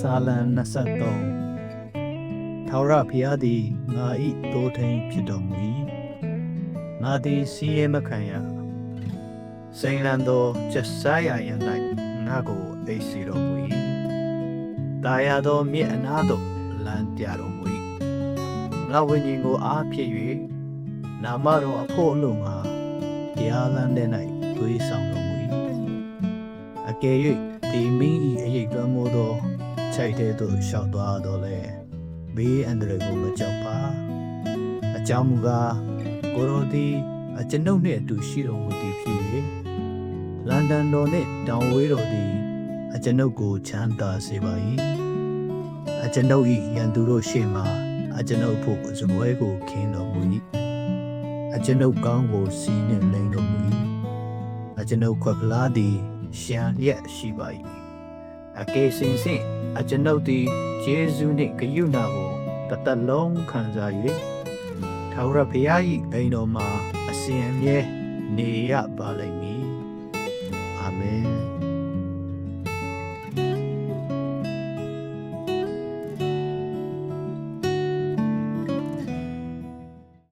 စာလံ23ထာဝရဘုရားသည်ငါ၏တိုးထိန်ဖြစ်တော်မူ၏ငါသည်စီးရဲမခံရစိန်လန်သောချက်စားရရန်၌ငါကိုအိပ်စီတော်မူ၏တာယာသောမြစ်အနားသို့လမ်းပြတော်မူ၏ငါဝိညာဉ်ကိုအားဖြစ်၍နာမတော်အဖို့အလို့ငါတရားလမ်းထဲ၌သွေးဆောင်တော်မူ၏အကယ်၍ဒီမိ၏အရေးတွမ်းမိုးသော ခြိုက်တဲ့သို့ရှောက်သွားတော့လေဘေးအန္တရာယ်ကိုမကြောက်ပါအကြောင်းမူကားကိုယ်တော်သည်အကျွန်ုပ်နှင့်အတူရှိတော်မူသည်ဖြစ်၍လန်ဒန်တော်နှင့်တောင်ဝေးတော်သည်အကျွန်ုပ်ကိုချမ်းသာစေပါ၏အကျွန်ုပ်၏ရန်သူတို့ရှေ့မှအကျွန်ုပ်ဖို့စပွဲကိုခင်းတော်မူ၏အကျွန်ုပ်ကောင်းကိုစီးနှင့်လိမ်တော်မူ၏အကျွန်ုပ်ခွက်ပလားသည်ရှံလျက်ရှိပါ၏ အကယ်စင်စင်အကျွန်ုပ်သည်ယေရှုနှင့်ဂရုဏာကိုတစ်သက်လုံးခံစား၍ထာဝရဘုရား၏အိမ်တော်မှာအစဉ်အမြဲနေရပါလိမ့်မည်အာမင်